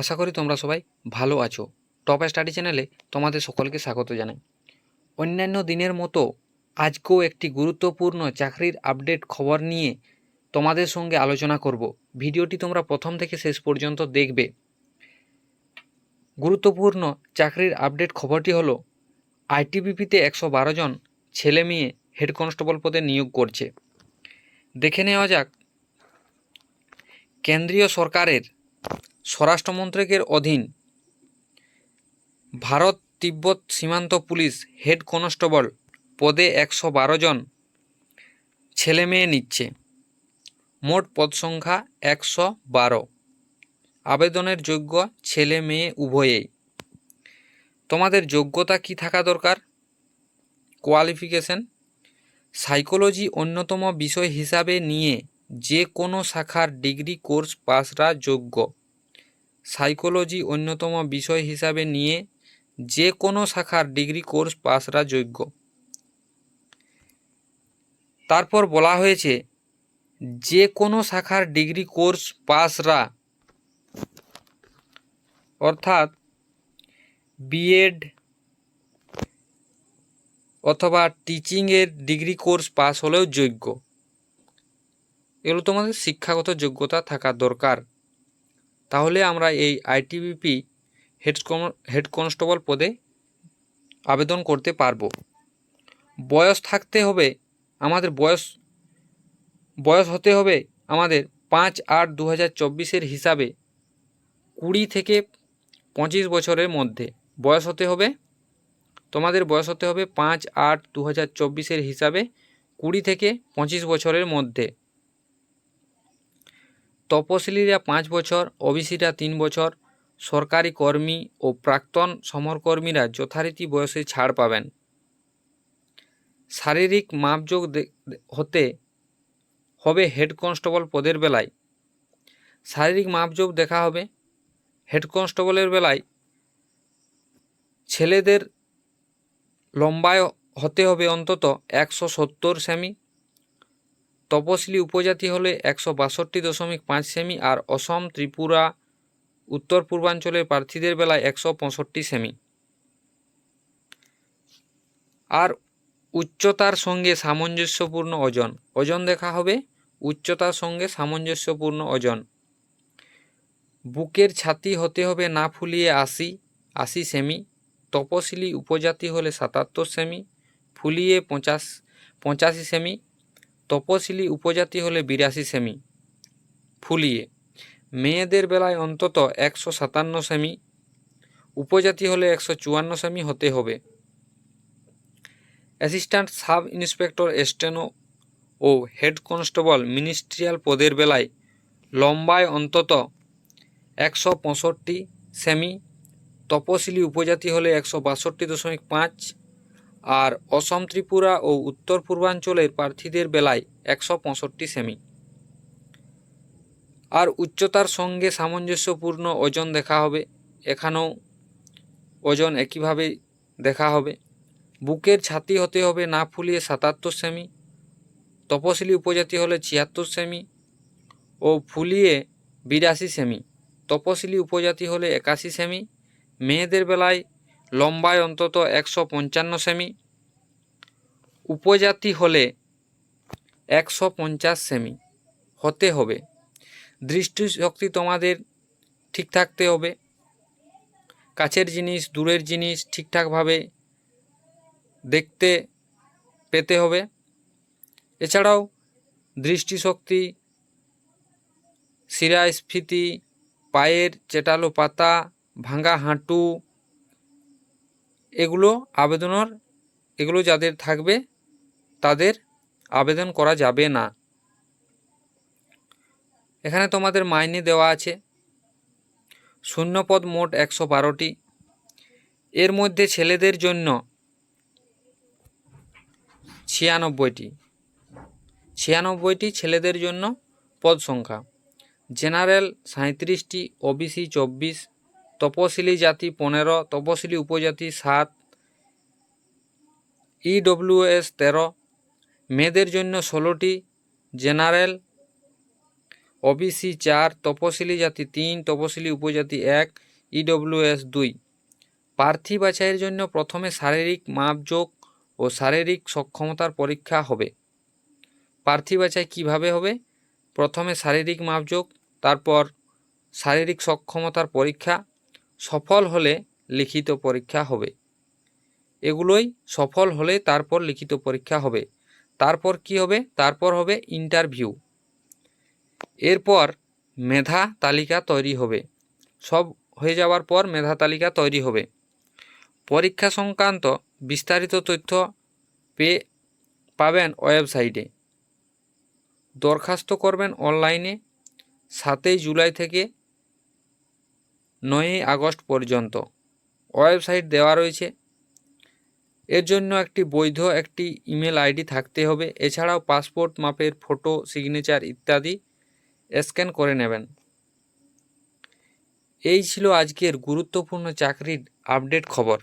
আশা করি তোমরা সবাই ভালো আছো। টপ স্টাডি চ্যানেলে তোমাদের সকলকে স্বাগত জানাই। অন্যান্য দিনের মতো আজকেও একটি গুরুত্বপূর্ণ চাকরির আপডেট খবর নিয়ে তোমাদের সঙ্গে আলোচনা করব। ভিডিওটি তোমরা প্রথম থেকে শেষ পর্যন্ত দেখবে। গুরুত্বপূর্ণ চাকরির আপডেট খবরটি হলো, আইটিবিপিতে একশো বারো জন ছেলে মেয়ে হেড কনস্টেবল পদে নিয়োগ করছে। দেখে নেওয়া যাক, কেন্দ্রীয় সরকারের স্বরাষ্ট্র মন্ত্রকের অধীন ভারত তিব্বত সীমান্ত পুলিশ হেড কনস্টেবল পদে একশো বারো জন ছেলে মেয়ে নিচ্ছে। মোট পদ সংখ্যা একশো বারো। আবেদনের যোগ্য ছেলে মেয়ে উভয়েই। তোমাদের যোগ্যতা কি থাকা দরকার? কোয়ালিফিকেশন। সাইকোলজি অন্যতম বিষয় হিসাবে নিয়ে যে কোনো শাখার ডিগ্রি কোর্স পাসরা যোগ্য। সাইকোলজি অন্যতম বিষয় হিসাবে নিয়ে যে কোনো শাখার ডিগ্রি কোর্স পাশরা যোগ্য। তারপর বলা হয়েছে, যে কোনো শাখার ডিগ্রি কোর্স পাসরা, অর্থাৎ বিএড অথবা টিচিংয়ের ডিগ্রি কোর্স পাস হলেও যোগ্য। এগুলো তোমাদের শিক্ষাগত যোগ্যতা থাকা দরকার। তাহলে আমরা এই আইটিবিপি হেড হেড কনস্টেবল পদে আবেদন করতে পারব। বয়স থাকতে হবে আমাদের বয়স বয়স হতে হবে আমাদের পাঁচ আট দু হাজার চব্বিশের হিসাবে কুড়ি থেকে পঁচিশ বছরের মধ্যে। বয়স হতে হবে, তোমাদের বয়স হতে হবে পাঁচ আট দু হাজার চব্বিশের হিসাবে কুড়ি থেকে পঁচিশ বছরের মধ্যে। তপশিলিরা পাঁচ বছর, ওবিসিরা তিন বছর। সরকারি কর্মী ও প্রাক্তন সমরকর্মীরা যথারীতি বয়সে ছাড় পাবেন। শারীরিক মাপযোগ হতে হবে হেড কনস্টেবল পদের বেলায়। শারীরিক মাপযোগ দেখা হবে। হেড কনস্টেবলের বেলায় ছেলেদের লম্বায় হতে হবে অন্তত একশো সত্তর সেমি। তপশিলি উপজাতি হলে একশো বাষট্টি দশমিক পাঁচ সেমি আর অসম, ত্রিপুরা, উত্তর পূর্বাঞ্চলের প্রার্থীদের বেলায় একশো পঁয়ষট্টি সেমি। আর উচ্চতার সঙ্গে সামঞ্জস্যপূর্ণ ওজন। ওজন দেখা হবে। উচ্চতার সঙ্গে সামঞ্জস্যপূর্ণ ওজন। বুকের ছাতি হতে হবে না ফুলিয়ে আশি আশি সেমি। তপশিলি উপজাতি হলে সাতাত্তর সেমি। ফুলিয়ে পঞ্চাশ পঁচাশি সেমি। তপশিলি উপজাতি হলে বিরাশি সেমি। ফুলিয়ে, মেয়েদের বেলায় অন্তত একশো সাতান্ন সেমি, উপজাতি হলে একশো চুয়ান্ন সেমি হতে হবে। অ্যাসিস্ট্যান্ট সাব ইন্সপেক্টর এস্টেনো ও হেড কনস্টেবল মিনিস্ট্রিয়াল পদের বেলায় লম্বায় অন্তত একশো পঁয়ষট্টি সেমি, তপশিলি উপজাতি হলে একশো বাষট্টি দশমিক পাঁচ আর অসম ত্রিপুরা ও উত্তর পূর্বাঞ্চলের প্রার্থীদের বেলায় একশো পঁয়ষট্টি সেমি। আর উচ্চতার সঙ্গে সামঞ্জস্যপূর্ণ ওজন দেখা হবে। এখানেও ওজন একইভাবে দেখা হবে। বুকের ছাতি হতে হবে না ফুলিয়ে সাতাত্তর সেমি। তপশিলি উপজাতি হলে ছিয়াত্তর সেমি। ও ফুলিয়ে বিরাশি সেমি। তপশিলি উপজাতি হলে একাশি সেমি। মেয়েদের বেলায় লম্বায় অন্তত একশো পঞ্চান্ন সেমি। উপজাতি হলে একশো পঞ্চাশ সেমি। হতে হবে। দৃষ্টিশক্তি তোমাদের ঠিক থাকতে হবে। কাছের জিনিস, দূরের জিনিস ঠিকঠাকভাবে দেখতে পেতে হবে। এছাড়াও দৃষ্টিশক্তি, শিরাস্ফীতি, পায়ের চেটালো পাতা ভাঙা হাঁটু এগুলো আবেদনের, এগুলো যাদের থাকবে, তাদের আবেদন করা যাবে না। এখানে তোমাদের মাইনে দেওয়া আছে। শূন্যপদ মোট একশো বারোটি। এর মধ্যে ছেলেদের জন্য ছিয়ানব্বইটি। ছিয়ানব্বইটি ছেলেদের জন্য পদ সংখ্যা। জেনারেল সাঁত্রিশটি ওবিসি চব্বিশ তপশিলি জাতি পনেরো, তপশিলি উপজাতি সাত ইডব্লিউএস তেরো, মেয়েদের জন্য ষোলোটি, জেনারেল ওবিসি চার, তপশিলি জাতি তিন, তপশিলি উপজাতি এক ইডব্লিউএস দুই। প্রার্থী বাছাইয়ের জন্য প্রথমে শারীরিক মাপযোগ ও শারীরিক সক্ষমতার পরীক্ষা হবে। প্রার্থী বাছাই কীভাবে হবে? প্রথমে শারীরিক মাপযোগ, তারপর শারীরিক সক্ষমতার পরীক্ষা সফল হলে লিখিত পরীক্ষা হবে। এগুলোই সফল হলে তারপর লিখিত পরীক্ষা হবে। তারপর কি হবে? তারপর হবে ইন্টারভিউ এরপর মেধা তালিকা তৈরি হবে। সব হয়ে যাওয়ার পর মেধা তালিকা তৈরি হবে। পরীক্ষা সংক্রান্ত বিস্তারিত তথ্য পেয়ে পাবেন ওয়েবসাইটে। দরখাস্ত করবেন অনলাইনে। সাতই জুলাই থেকে নয়ই আগস্ট পর্যন্ত। ওয়েবসাইট দেওয়া রয়েছে। এর জন্য একটি বৈধ একটি ইমেল আইডি থাকতে হবে। এছাড়াও পাসপোর্ট মাপের ফটো, সিগনেচার ইত্যাদি স্ক্যান করে নেবেন। এই ছিল আজকের গুরুত্বপূর্ণ চাকরির আপডেট খবর।